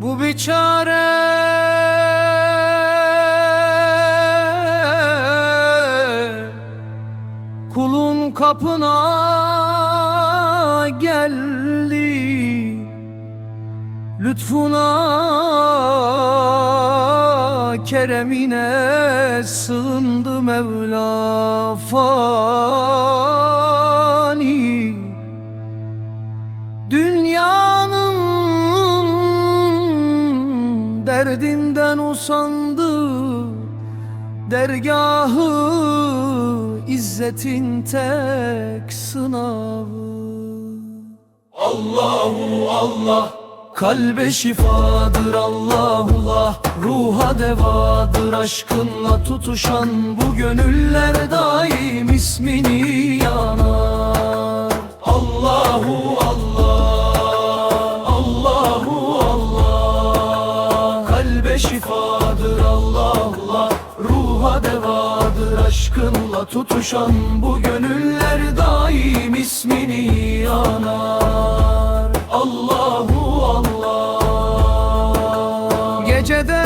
Bu biçare kulun kapına geldi. Lütfuna keremine sığındı Mevla fani. Dünyanın derdinden usandı Dergahı izzetin tek sınavı. Allahu Allah. Kalbe şifadır Allahullah Ruha devadır aşkınla tutuşan Bu gönüller daim ismini yanar şifadır Allahullah Ruha devadır aşkınla tutuşan Bu gönüller daim ismini yanar. Allahu Allah. Gecede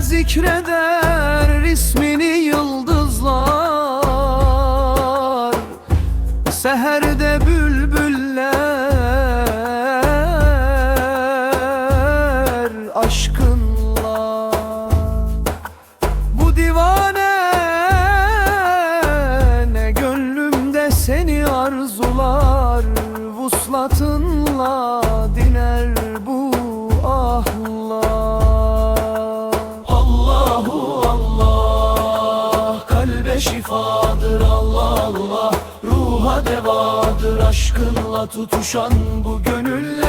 zikreder ismini yıldızlar. Seherde bülbüller arzular Vuslatınla diner bu ahlar. Allahu Allah Kalbe şifadır Allah Allah. Ruha devadır aşkınla tutuşan Bu gönüller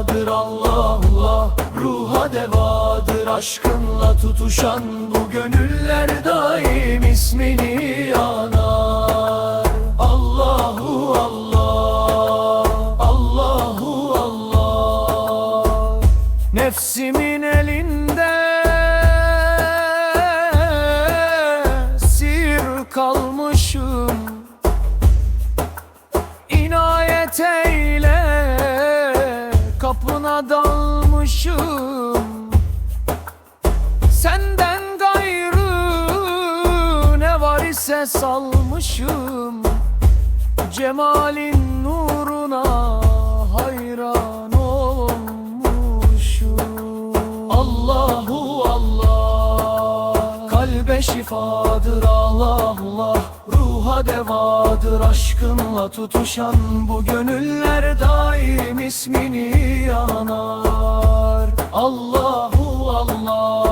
şifadır Allah Allah Ruha devadır. Aşkınla tutuşan Bu gönüller daim ismini yanar. Allahu Allah Allahu Allah. Nefsimin elinde Sir kalmışım ne var ise salmışım Cemalin nuruna hayran olmuşum. Allahu Allah Kalbe şifadır Allah Allah Ruha devadır aşkınla tutuşan Bu gönüller daim ismini yanar. Allahu Allah